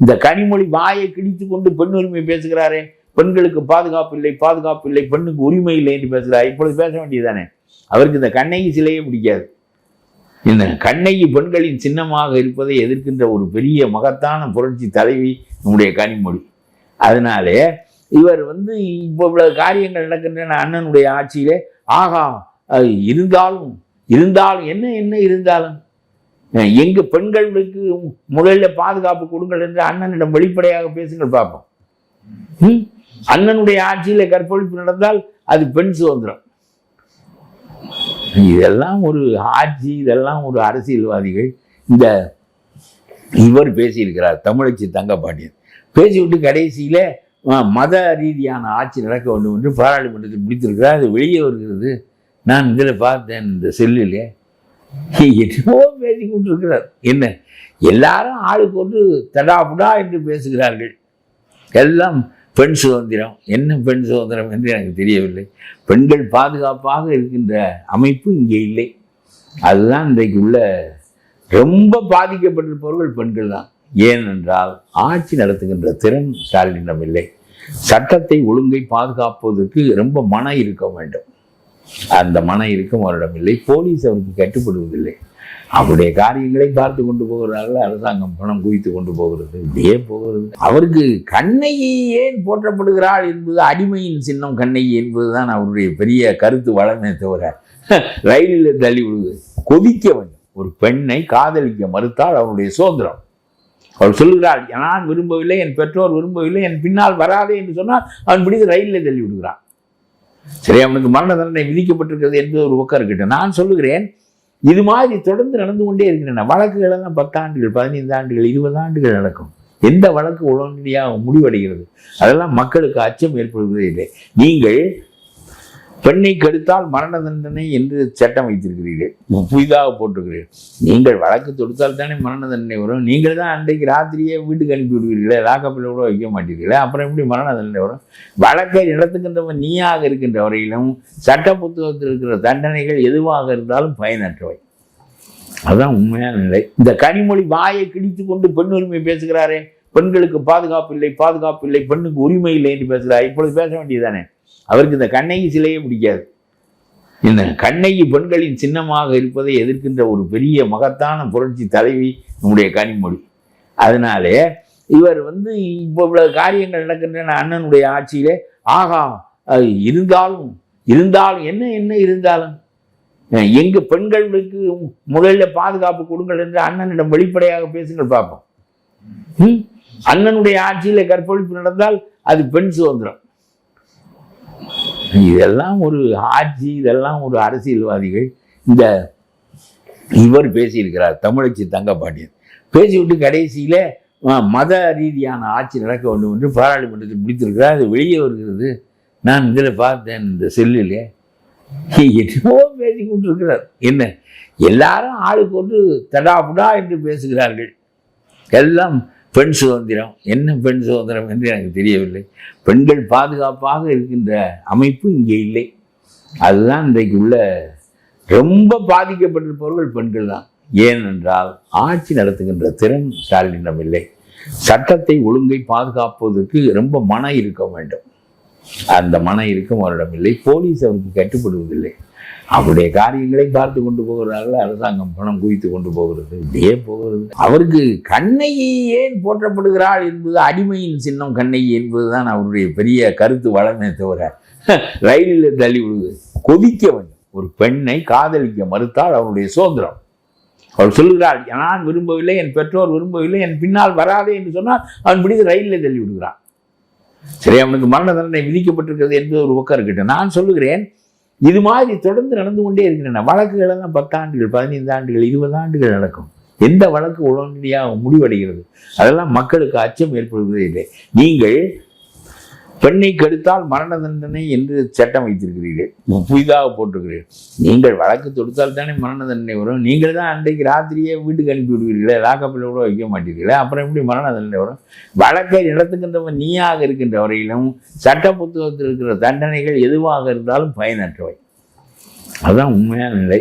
இந்த கனிமொழி வாயை கிழித்து கொண்டு பெண் உரிமை பேசுகிறாரே. பெண்களுக்கு பாதுகாப்பு இல்லை பாதுகாப்பு இல்லை பெண்ணுக்கு உரிமை இல்லை என்று பேசுகிறார். இப்பொழுது பேச வேண்டியதானே அவருக்கு இந்த கண்ணகி சிலையே பிடிக்காது. இந்த கண்ணகி பெண்களின் சின்னமாக இருப்பதை எதிர்க்கின்ற ஒரு பெரிய மகத்தான புரட்சி தலைவி நம்முடைய கனிமொழி. அதனாலே இவர் வந்து இப்போ இவ்வளவு காரியங்கள் நடக்கின்றன அண்ணனுடைய ஆட்சியிலே. ஆகா இருந்தாலும் இருந்தாலும் என்ன என்ன இருந்தாலும்? எங்க பெண்களுக்கு முதல்ல பாதுகாப்பு கொடுங்கள் என்று அண்ணனிடம் வெளிப்படையாக பேசுங்கள் பார்ப்போம்? அண்ணனுடைய ஆட்சியில கற்பழிப்பு நடந்தால் அது பெண் சுதந்திரம். இதெல்லாம் ஒரு ஆட்சி இதெல்லாம் ஒரு அரசியல்வாதிகள். இந்த இவர் பேசியிருக்கிறார் தமிழச்சி தங்கப்பாண்டியன். பேசிவிட்டு கடைசியில மத ரீதியான ஆட்சி நடக்க வேண்டும் என்று பாராளுமன்றத்தில் பிடித்திருக்கிறார் அது வெளியே வருகிறது. நான் இதில் பார்த்தேன் இந்த செல்லிலே. என்னவோ பேசி கொண்டிருக்கிறார் என்ன? எல்லாரும் ஆளுக்கு ஒன்று தடாபுடா என்று பேசுகிறார்கள். எல்லாம் பெண் சுதந்திரம். என்ன பெண் சுதந்திரம் என்று எனக்கு தெரியவில்லை. பெண்கள் பாதுகாப்பாக இருக்கின்ற அமைப்பு இங்கே இல்லை. அதுதான் இன்றைக்கு உள்ள ரொம்ப பாதிக்கப்பட்டிருப்பவர்கள் பெண்கள் தான். ஏனென்றால் ஆட்சி நடத்துகின்ற திறன் ஸ்டாலினிடம் இல்லை. சட்டத்தை ஒழுங்கை பாதுகாப்பதற்கு ரொம்ப மன இருக்க வேண்டும். அந்த மனம் இருக்கும் அவரிடம் இல்லை. போலீஸ் அவருக்கு கட்டுப்படுவதில்லை. அவருடைய காரியங்களை பார்த்து கொண்டு போகிறார்கள். அரசாங்கம் பணம் குவித்து கொண்டு போகிறது. இதே போகிறது. அவருக்கு கண்ணகி ஏன் போற்றப்படுகிறாள் என்பது அடிமையின் சின்னம். கண்ணகி என்பதுதான் அவருடைய பெரிய கருத்து வளமே தவிர ரயிலில் தள்ளி விடுவது. கொதிக்க வேண்டும். ஒரு பெண்ணை காதலிக்க மறுத்தால் அவருடைய சுதந்திரம். அவர் சொல்கிறாள் நான் விரும்பவில்லை என் பெற்றோர் விரும்பவில்லை என் பின்னால் வராதே என்று சொன்னால் அவன் பிடித்து ரயிலில் தள்ளி விடுகிறான். சரி அவனுக்கு மரண தண்டனை விதிக்கப்பட்டிருக்கிறது என்பது ஒரு பக்கம் இருக்கட்டும். நான் சொல்லுகிறேன் இது மாதிரி தொடர்ந்து நடந்து கொண்டே இருக்கின்றன. வழக்குகள் எல்லாம் பத்தாண்டுகள் பதினைந்து ஆண்டுகள் இருபது ஆண்டுகள் நடக்கும். எந்த வழக்கு உடனடியாக முடிவடைகிறது? அதெல்லாம் மக்களுக்கு அச்சம் ஏற்படுவதே இல்லை. நீங்கள் பெண்ணை கெடுத்தால் மரண தண்டனை என்று சட்டம் வைத்திருக்கிறீர்கள். புதிதாக போட்டிருக்கிறீர்கள். நீங்கள் வழக்கு தொடுத்தால் தானே மரண தண்டனை வரும். நீங்கள் தான் அன்றைக்கு ராத்திரியே வீட்டுக்கு அனுப்பி விடுவீர்களே லாக்கப்பில் கூட வைக்க மாட்டீர்களே அப்புறம் எப்படி மரண தண்டனை வரும்? வழக்கை நடத்துகின்றவன் நீயாக இருக்கின்ற வரையிலும் சட்ட புத்தகத்தில் இருக்கிற தண்டனைகள் எதுவாக இருந்தாலும் பயனற்றவை. அதுதான் உண்மையான நிலை. இந்த கனிமொழி வாயை கிழித்து கொண்டு பெண் உரிமை பேசுகிறாரே. பெண்களுக்கு பாதுகாப்பு இல்லை பாதுகாப்பு இல்லை பெண்ணுக்கு உரிமை இல்லை என்று பேசுகிறார். இப்பொழுது பேச வேண்டியதுதானே அவருக்கு இந்த கண்ணகி சிலையே பிடிக்காது. இந்த கண்ணகி பெண்களின் சின்னமாக இருப்பதை எதிர்க்கின்ற ஒரு பெரிய மகத்தான புரட்சி தலைவி நம்முடைய கனிமொழி. அதனாலே இவர் வந்து இப்போ இவ்வளவு காரியங்கள் நடக்கின்றன அண்ணனுடைய ஆட்சியிலே. ஆகா இருந்தாலும் இருந்தாலும் என்ன என்ன இருந்தாலும்? அஹ் எங்க பெண்களுக்கு முதல்ல பாதுகாப்பு கொடுங்கள் என்று அண்ணனிடம் வெளிப்படையாக பேசுங்கள் பார்ப்போம். ம்? அண்ணனுடைய ஆட்சியில கற்பழிப்பு நடந்தால் அது பெண் சுதந்திரம். இதெல்லாம் ஒரு ஆட்சி இதெல்லாம் ஒரு அரசியல்வாதிகள். இந்த இவர் பேசியிருக்கிறார் தமிழச்சி தங்கப்பாண்டியன். பேசிவிட்டு கடைசியில் மத ரீதியான ஆட்சி நடக்க வேண்டும் என்று பாராளுமன்றத்தில் பிடித்திருக்கிறார் அது வெளியே வருகிறது. நான் இதில் பார்த்தேன் இந்த செல்லிலே. என்னவோ பேசி கொண்டிருக்கிறார். என்ன? எல்லாரும் ஆளுக்கு ஒன்று தடாபுடா என்று பேசுகிறார்கள். எல்லாம் பெண் சுதந்திரம். என்ன பெண் சுதந்திரம் என்று எனக்கு தெரியவில்லை. பெண்கள் பாதுகாப்பாக இருக்கின்ற அமைப்பு இங்கே இல்லை. அதுதான் இன்றைக்கு உள்ள ரொம்ப பாதிக்கப்பட்டிருப்பவர்கள் பெண்கள் தான். ஏனென்றால் ஆட்சி நடத்துகின்ற திறன் ஸ்டாலினிடம் இல்லை. சட்டத்தை ஒழுங்கை பாதுகாப்பதற்கு ரொம்ப மன இருக்க வேண்டும். அந்த மன இருக்கும் அவரிடம் இல்லை. போலீஸ் அவருக்கு கட்டுப்படுவதில்லை. அவருடைய காரியங்களை பார்த்து கொண்டு போகிறார்கள் அரசாங்கம் பணம் குவித்து கொண்டு போகிறது. இப்படியே போகிறது. அவருக்கு கண்ணகி ஏன் போற்றப்படுகிறாள் என்பது அடிமையின் சின்னம் கண்ணகி என்பதுதான் அவருடைய பெரிய கருத்து வளமே தவிர ரயிலில் தள்ளி விடுவது. கொதிக்க வேண்டும். ஒரு பெண்ணை காதலிக்க மறுத்தால் அவருடைய சுதந்திரம். அவர் சொல்லுகிறார் நான் விரும்பவில்லை என் பெற்றோர் விரும்பவில்லை என் பின்னால் வராதே என்று சொன்னால் அவன் பிடித்து ரயிலில் தள்ளி விடுகிறான். சரி அவனுக்கு மரண தண்டனை விதிக்கப்பட்டிருக்கிறது என்பது ஒரு பக்கம் இருக்கட்டும் நான் சொல்லுகிறேன் இது மாதிரி தொடர்ந்து நடந்து கொண்டே இருக்கின்றன. வழக்குகள் எல்லாம் பத்தாண்டுகள் பதினைந்து ஆண்டுகள் இருபது ஆண்டுகள் நடக்கும். எந்த வழக்கு உடனடியாக முடிவடைகிறது? அதெல்லாம் மக்களுக்கு அச்சம் ஏற்படுவதே இல்லை நீங்கள் பெண்ணை கெடுத்தால் மரண தண்டனை என்று சட்டம் வைத்திருக்கிறீர்கள். புதிதாக போட்டிருக்கிறீர்கள். நீங்கள் வழக்கு தொடுத்தால் தானே மரண தண்டனை வரும். நீங்கள் தான் அன்றைக்கு ராத்திரியே வீட்டுக்கு அனுப்பி விடுவீர்களே லாக்கப்பில் கூட வைக்க மாட்டீர்களே அப்புறம் எப்படி மரண தண்டனை வரும்? வழக்கை நடத்துகின்றவன் நீயாக இருக்கின்ற வரையிலும் சட்ட புத்தகத்தில் இருக்கிற தண்டனைகள் எதுவாக இருந்தாலும் பயனற்றவை. அதுதான் உண்மையான நிலை.